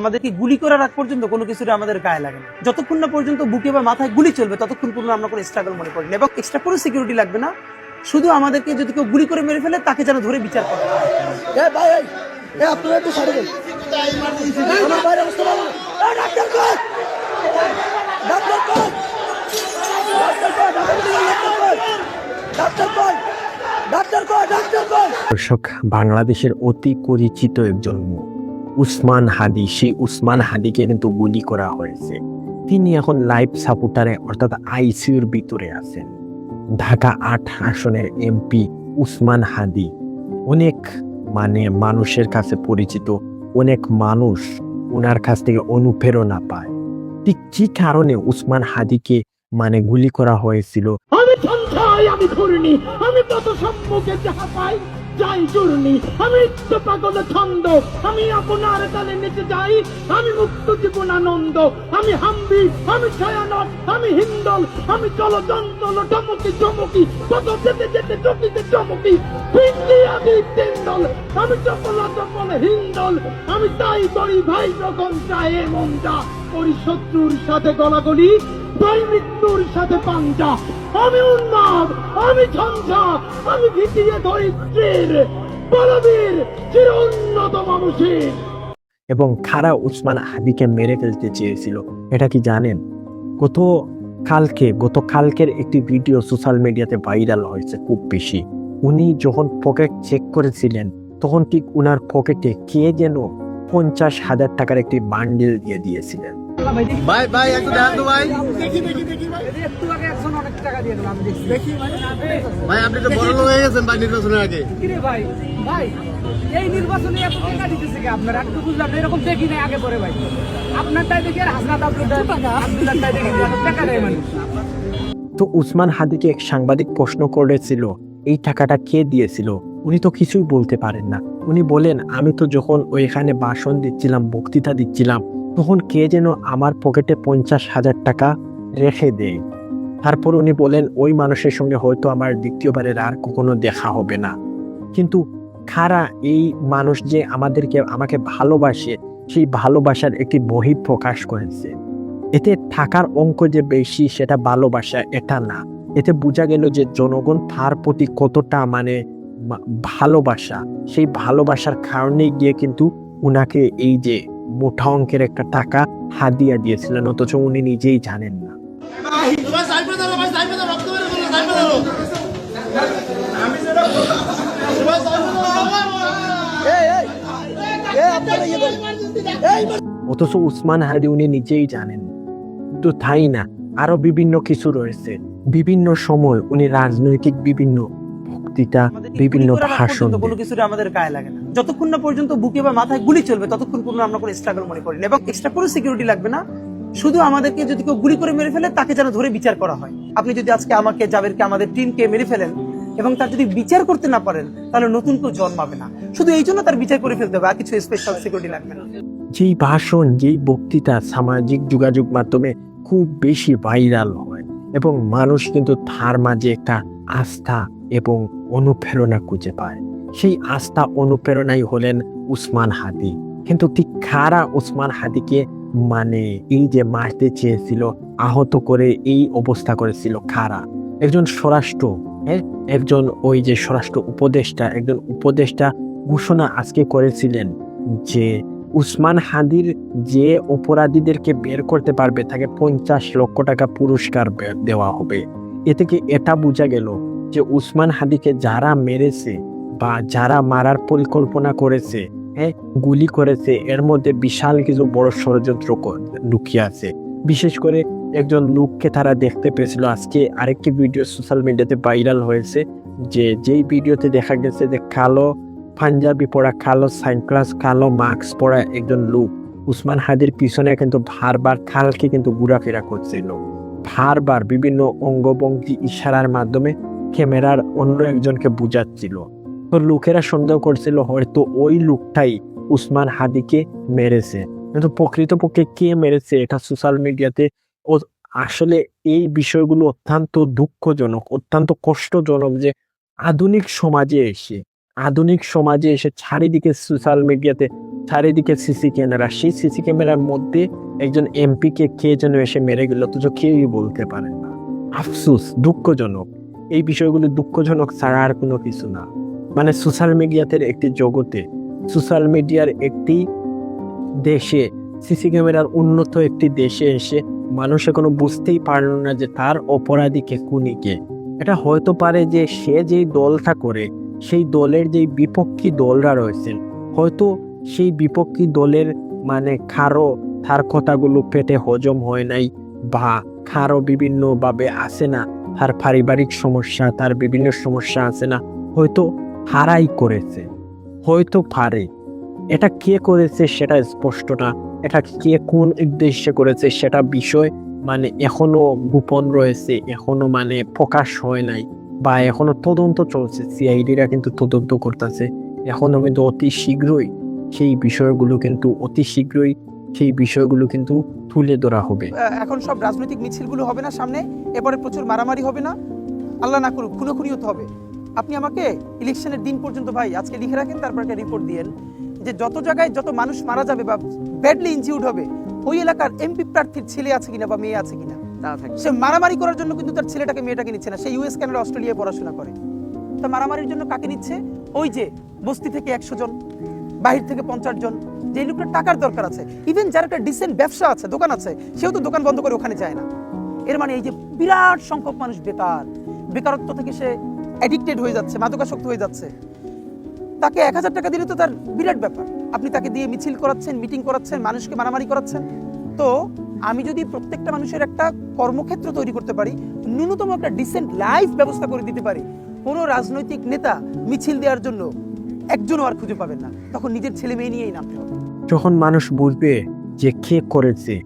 আমাদেরকে গুলি করার আগ পর্যন্ত কোনো কিছুটা আমাদের গায়ে লাগে না। যতক্ষণ না পর্যন্ত বুকে বা মাথায় গুলি চলবে ততক্ষণ পর্যন্ত আমরা কোনো স্ট্রাগল মনে করি না এবং এক্সট্রা কোনো সিকিউরিটি লাগবে না। শুধু আমাদেরকে যদি কেউ গুলি করে মেরে ফেলে তাকে যেন ধরে বিচার করা হয়। আপনারা একটু দর্শক বাংলাদেশের অতি পরিচিত একজন মুখ। উসমান হাদি, সেই উসমান হাদিকে কিন্তু গুলি করা হয়েছে। তিনি এখন লাইভ সাপোর্টারে, অর্থাৎ আইসিউর ভিতরে আছেন। ঢাকা আট আসনের এমপি উসমান হাদি। অনেক মানে মানুষের কাছে পরিচিত, অনেক মানুষ ওনার কাছ থেকে অনুপ্রেরণা পায়। ঠিক কি কারণে উসমান হাদিকে মানে গুলি করা হয়েছিল? আমি আমি আমি সম্মুখে যাহা পাই যাই চূর্ণি আমি পাগল ছন্দ, আমি আপনার তালে নিচে যাই, আমি মুক্ত জীবন আনন্দ, আমি হাম্বি, আমি ছায়ানট, আমি হিন্দল, আমি চল চঞ্চল চমকি চমকি কত যেতে যেতে চকিতে চমকি পিন্ডি আমি তেন্দল, আমি চপলা চপল হিন্দল, আমি তাই করি ভাই যখন চায় মনটা করি শত্রুর সাথে গলাগলি তাই মৃত্যুর সাথে পাঞ্জা। আমি উন্মাদ, আমি ঝঞ্ঝা, আমি ভিতিয়ে ধরিত্রীর বলবীর চির উন্নত মানুষের। এবং খারা উসমান হাদিকে মেরে ফেলতে চেয়েছিল। এটা কি জানেন? গত কালকে, গত কালকের একটি ভিডিও সোশ্যাল মিডিয়াতে ভাইরাল হয়েছে খুব বেশি। উনি যখন পকেট চেক করেছিলেন, তখন ঠিক উনার পকেটে কে যেন পঞ্চাশ হাজার টাকার একটি বান্ডিল দিয়ে দিয়েছিলেন। ভাই ভাই একটু দেখান তো ভাই। ভাই। আপনি তো বড় লোক হয়ে গেছেন ভাই নির্বাচনের আগে। ভাই ভাই এই নির্বাচনে এত টাকা দিতেছে কি আপনার? একটু বুঝলাম এরকম দেখি নাই আগে পরে ভাই। আপনারটাই দেখি আর হাসনাত আব্দুল্লাহটাই দেখি টাকা নেই মানুষ। তো উসমান হাদিকে এক সাংবাদিক প্রশ্ন করেছিল এই টাকাটা কে দিয়েছিল? উনি তো কিছুই বলতে পারেন না। উনি বলেন আমি তো যখন ওইখানে ভাষণ দিচ্ছিলাম বক্তৃতা দিচ্ছিলাম তখন কে যেন আমার পকেটে পঞ্চাশ হাজার টাকা রেখে দেয়। তারপর উনি বলেন, ওই মানুষের সঙ্গে হয়তো আমার দ্বিতীয়বারের আর কখনো দেখা হবে না। কিন্তু খারা এই মানুষ যে আমাদেরকে, আমাকে ভালোবাসে, সেই ভালোবাসার একটি বহি প্রকাশ করেছে। এতে থাকার অঙ্ক যে বেশি, সেটা ভালোবাসা এটা না। এতে বোঝা গেল যে জনগণ তার প্রতি কতটা মানে ভালোবাসা। সেই ভালোবাসার কারণে গিয়ে কিন্তু উনাকে এই যে মোটা অঙ্কের একটা টাকা হাদিয়া দিয়েছিলেন, অথচ উনি নিজেই জানেন না। অথচ উসমান হাদি উনি নিজেই জানেন। তো তাই না, আরও বিভিন্ন কিছু রয়েছে। বিভিন্ন সময় উনি রাজনৈতিক বিভিন্ন বক্তৃতা বিভিন্ন ভাষণ। কোনো। কিছুটা আমাদের গায়ে লাগে না। যতক্ষণ না পর্যন্ত বুকে বা মাথায় গুলি চলবে ততক্ষণ পর্যন্ত আমরা কোনো স্ট্রাগল মনে করি না। এবং এক্সট্রা কোনো সিকিউরিটি লাগবে না। শুধু আমাদেরকে যদি কেউ গুলি করে মেরে ফেলে তাকে যেন ধরে বিচার করা হয়। আপনি যদি আজকে আমাকে জাবেরকে আমাদের টিমকে মেরে ফেলেন এবং তার যদি বিচার করতে না পারেন তাহলে নতুন কেউ জন্মাবে না। শুধু এই জন্য তার বিচার করে ফেলতে হবে আর কিছু স্পেশাল সিকিউরিটি লাগবে না। যেই ভাষণ যেই বক্তৃতা সামাজিক যোগাযোগ মাধ্যমে খুব বেশি ভাইরাল হয় এবং মানুষ কিন্তু তার মাঝে একটা আস্থা এবং অনুপ্রেরণা খুঁজে পায়। সেই আস্থা অনুপ্রেরণাই হলেন উসমান হাদি। কিন্তু ঠিক খারা উসমান হাদিকে মানে এই যে মারতে চেয়েছিল, আহত করে এই অবস্থা করেছিল খারা একজন স্বরাষ্ট্র হ্যাঁ? একজন ওই যে স্বরাষ্ট্র উপদেষ্টা, একজন উপদেষ্টা ঘোষণা আজকে করেছিলেন যে উসমান হাদির যে অপরাধীদেরকে বের করতে পারবে, তাকে পঞ্চাশ লক্ষ টাকা পুরস্কার দেওয়া হবে। এ থেকে এটা বোঝা গেল যে উসমান হাদিকে যারা মেরেছে বা যারা মারার পরিকল্পনা করেছে হ্যাঁ গুলি করেছে, এর মধ্যে বিশাল কিছু বড় ষড়যন্ত্র লুকিয়ে আছে। বিশেষ করে একজন লোককে তারা দেখতে পেয়েছিল। আজকে আরেকটি ভিডিও সোশ্যাল মিডিয়াতে ভাইরাল হয়েছে যে, যেই ভিডিওতে দেখা গেছে যে কালো পাঞ্জাবি পরা, কালো সানগ্লাস কালো মাস্ক পরা একজন লোক উসমান হাদির পিছনে কিন্তু বারবার খালকে কিন্তু ঘোরাফেরা করছিল। বারবার বিভিন্ন অঙ্গভঙ্গি ইশারার মাধ্যমে ক্যামেরার অন্য একজনকে বুঝাচ্ছিল। তো লোকেরা সন্দেহ করছিল হয়তো ওই লোকটাই উসমান হাদিকে মেরেছে। কিন্তু প্রকৃতপক্ষে কে মেরেছে এটা সোশ্যাল মিডিয়াতে ও আসলে এই বিষয়গুলো অত্যন্ত দুঃখজনক, অত্যন্ত কষ্টজনক যে আধুনিক সমাজে এসে, আধুনিক সমাজে এসে চারিদিকে সোশ্যাল মিডিয়াতে চারিদিকে সিসি ক্যামেরা সেই সিসি ক্যামেরার মধ্যে একজন এমপিকে কে যেন এসে মেরে গেল, অথচ কেউই বলতে পারে না। আফসুস, দুঃখজনক। এই বিষয়গুলো দুঃখজনক ছাড়া আর কোনো কিছু না। মানে সোশ্যাল মিডিয়াতে একটি জগতে সোশ্যাল মিডিয়ার একটি দেশে সিসি ক্যামেরার উন্নত একটি দেশে এসে মানুষ এখনও বুঝতেই পারল না যে তার অপরাধীকে খুনিকে এটা হয়তো পারে যে সে যেই দলটা করে, সেই দলের যেই বিপক্ষী দলরা রয়েছেন, হয়তো সেই বিপক্ষী দলের মানে কারও তার কথাগুলো পেটে হজম হয় নাই বা কারও বিভিন্নভাবে আসে না। তার পারিবারিক সমস্যা, তার বিভিন্ন সমস্যা আছে না, হয়তো হারাই করেছে, হয়তো পারে। এটা কে করেছে সেটা স্পষ্ট না। এটা কে কোন উদ্দেশ্যে করেছে সেটা বিষয় মানে এখনও গোপন রয়েছে, এখনও মানে প্রকাশ হয় নাই বা এখনও তদন্ত চলছে। সিআইডিরা কিন্তু তদন্ত করতেছে। এখনও কিন্তু অতি শীঘ্রই সেই বিষয়গুলো কিন্তু অতি শীঘ্রই সেই বিষয়গুলো কিন্তু তুলে ধরা হবে। এখন সব রাজনৈতিক মিছিলগুলো হবে না সামনে এবারে প্রচুর মারামারি হবে না? আল্লাহ না করুক খুনোখুনি হতে হবে। আপনি আমাকে ইলেকশনের দিন পর্যন্ত ভাই আজকে লিখে রাখেন তারপর একটা রিপোর্ট দিয়েন যে যত জায়গায় যত মানুষ মারা যাবে বা ব্যাডলি ইনজিউড হবে ওই এলাকার এমপি প্রার্থীর ছেলে আছে কিনা বা মেয়ে আছে কিনা? সে মারামারি করার জন্য কিন্তু তার ছেলেটাকে মেয়েটাকে নিচ্ছে না। সে ইউএস কানাডা অস্ট্রেলিয়ায় পড়াশোনা করে। তা মারামারির জন্য কাকে নিচ্ছে? ওই যে বস্তি থেকে একশো জন। বাহির থেকে পঞ্চাশ জন। যে লোকটার টাকার দরকার আছে ইভেন যার একটা ডিসেন্ট ব্যবসা আছে, দোকান আছে, সেও তো দোকান বন্ধ করে ওখানে যায় না। এর মানে এই যে বিরাট সংখ্যক মানুষ বেকার, বেকারত্ব থেকে সে অ্যাডিক্টেড হয়ে যাচ্ছে, মাদকাসক্ত হয়ে যাচ্ছে। তাকে এক হাজার টাকা দিলে তো তার বিরাট ব্যাপার। আপনি তাকে দিয়ে মিছিল করাচ্ছেন মিটিং করাচ্ছেন, মানুষকে মারামারি করাচ্ছেন। তো আমি যদি প্রত্যেকটা মানুষের একটা কর্মক্ষেত্র তৈরি করতে পারি, ন্যূনতম একটা ডিসেন্ট লাইফ ব্যবস্থা করে দিতে পারি, কোনো রাজনৈতিক নেতা মিছিল দেওয়ার জন্য একজনও আর খুঁজে পাবেন না। তখন নিজের ছেলে মেয়ে নিয়েই নামতে হবে। যখন মানুষ বুঝবে যে কে করেছে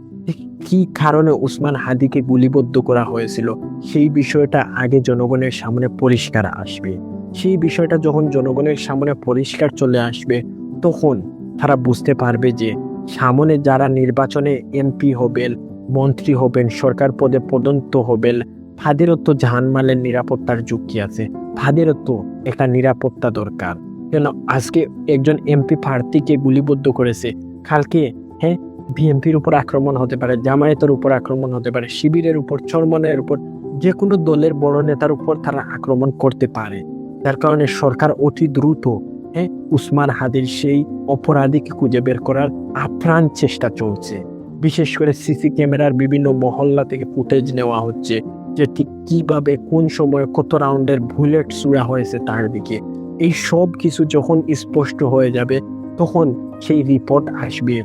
কি কারণে উসমান হাদিকে গুলিবদ্ধ করা হয়েছিল, সেই বিষয়টা আগে জনগণের সামনে পরিষ্কার আসবে। সেই বিষয়টা যখন জনগণের সামনে পরিষ্কার চলে আসবে, তখন তারা বুঝতে পারবে যে সামনে যারা নির্বাচনে এমপি হবেন, মন্ত্রী হবেন, সরকার পদে পদন্ত হবেন, তাদেরও তো জাহানমালের নিরাপত্তার ঝুঁকি আছে। তাদেরও তো একটা নিরাপত্তা দরকার। কেন আজকে একজন এমপি প্রার্থীকে গুলিবদ্ধ করেছে? কালকে হ্যাঁ বিএনপির উপর আক্রমণ হতে পারে, জামায়াতের উপর আক্রমণ হতে পারে, শিবিরের উপর চরমনের উপর যে কোনো দলের বড় নেতার উপর তারা আক্রমণ করতে পারে। যার কারণে সরকার অতি দ্রুত হ্যাঁ উসমান হাদির সেই অপরাধীকে খুঁজে বের করার আপ্রাণ চেষ্টা চলছে। বিশেষ করে সিসি ক্যামেরার বিভিন্ন মহল্লা থেকে ফুটেজ নেওয়া হচ্ছে যে ঠিক কীভাবে, কোন সময় কত রাউন্ডের বুলেট ছুড়া হয়েছে তার দিকে। এই সব কিছু যখন স্পষ্ট হয়ে যাবে, তখন সেই রিপোর্ট আসবে।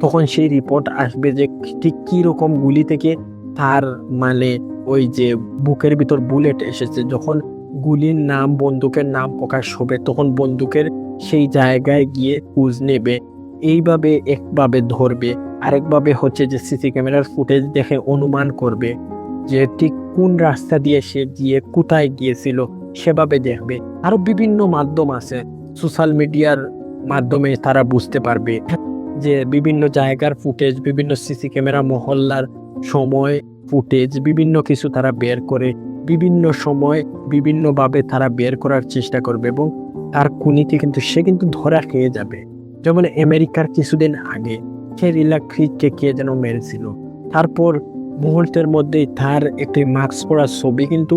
তখন সেই রিপোর্ট আসবে যে ঠিক কী রকম গুলি থেকে তার মানে ওই যে বুকের ভিতর বুলেট এসেছে। যখন গুলির নাম, বন্দুকের নাম প্রকাশ হবে, তখন বন্দুকের সেই জায়গায় গিয়ে কুজ নেবে। এইভাবে একভাবে ধরবে। আরেকভাবে হচ্ছে যে সিসি ক্যামেরার ফুটেজ দেখে অনুমান করবে যে ঠিক কোন রাস্তা দিয়ে সে গিয়ে কোথায় গিয়েছিল, সেভাবে দেখবে। আরও বিভিন্ন মাধ্যম আছে। সোশ্যাল মিডিয়ার মাধ্যমে তারা বুঝতে পারবে যে বিভিন্ন জায়গার ফুটেজ বিভিন্ন সিসি ক্যামেরা মহল্লার সময় ফুটেজ বিভিন্ন কিছু তারা বের করে, বিভিন্ন সময় বিভিন্নভাবে তারা বের করার চেষ্টা করবে এবং তার কুনিতে কিন্তু সে কিন্তু ধরা খেয়ে যাবে। যেমন আমেরিকার কিছুদিন আগে সে রিলাক্রিককে কে যেন মেরেছিল। তারপর মুহূর্তের মধ্যেই তার একটি মাস্ক পরা ছবি কিন্তু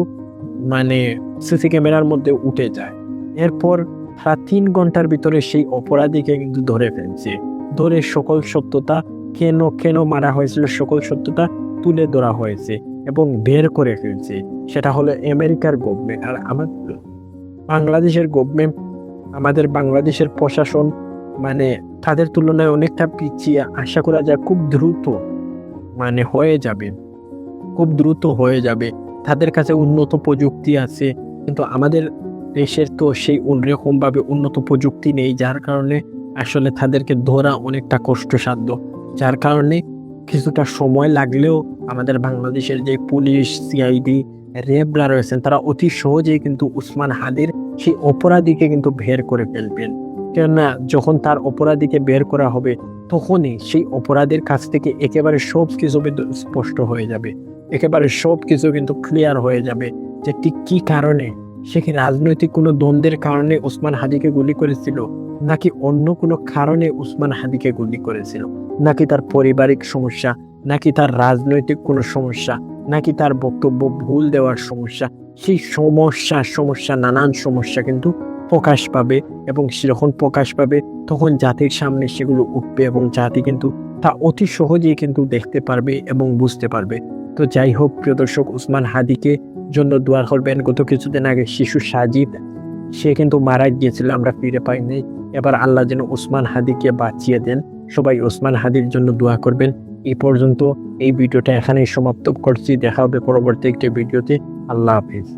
মানে সিসি ক্যামেরার মধ্যে উঠে যায়। এরপর তারা তিন ঘণ্টার ভিতরে সেই অপরাধীকে কিন্তু ধরে ফেলছে। ধরে সকল সত্যতা কেন কেন মারা হয়েছিল, সকল সত্যতা তুলে ধরা হয়েছে এবং বের করে ফেলছে। সেটা হলো আমেরিকার গভর্নমেন্ট আর আমাদের বাংলাদেশের গভর্নমেন্ট আমাদের বাংলাদেশের প্রশাসন মানে তাদের তুলনায় অনেকটা পিছিয়ে। আশা করা যায় খুব দ্রুত মানে হয়ে যাবে, খুব দ্রুত হয়ে যাবে। তাদের কাছে উন্নত প্রযুক্তি আছে, কিন্তু আমাদের দেশের তো সেই রকমভাবে উন্নত প্রযুক্তি নেই, যার কারণে আসলে তাদেরকে ধরা অনেকটা কষ্টসাধ্য। যার কারণে কিছুটা সময় লাগলেও আমাদের বাংলাদেশের যে পুলিশ সিআইডি র্যাবরা রয়েছেন, তারা অতি সহজেই কিন্তু উসমান হাদির সেই অপরাধীকে কিন্তু বের করে ফেলবেন। কেননা যখন তার অপরাধীকে বের করা হবে, তখনই সেই অপরাধীর কাছ থেকে একেবারে সব কিছু স্পষ্ট হয়ে যাবে। একেবারে সব কিছু কিন্তু ক্লিয়ার হয়ে যাবে যে ঠিক কী কারণে? সে কি রাজনৈতিক কোনো দ্বন্দ্বের কারণে ওসমান হাদিকে গুলি করেছিল? নাকি অন্য কোনো কারণে উসমান হাদিকে গুলি করেছিল? নাকি তার পারিবারিক সমস্যা? নাকি তার রাজনৈতিক কোনো সমস্যা? নাকি তার বক্তব্য ভুল দেওয়ার সমস্যা? সেই সমস্যা সমস্যা, নানান সমস্যা কিন্তু প্রকাশ পাবে এবং যখন প্রকাশ পাবে, তখন জাতির সামনে সেগুলো উঠবে এবং জাতি কিন্তু তা অতি সহজেই কিন্তু দেখতে পারবে এবং বুঝতে পারবে। তো যাই হোক, প্রিয় দর্শক উসমান হাদিকে জন্য দোয়া করবেন। গত কিছুদিন আগে শিশু সাজিদ, সে কিন্তু মারা গিয়েছিল, আমরা ফিরে পাইনি। এবার আল্লাহ যেন উসমান হাদিকে বাঁচিয়ে দেন। সবাই ওসমান হাদির জন্য দোয়া করবেন। এই পর্যন্ত এই ভিডিওটা এখানেই সমাপ্ত করছি। দেখা হবে পরবর্তী একটি ভিডিওতে। আল্লাহ হাফিজ।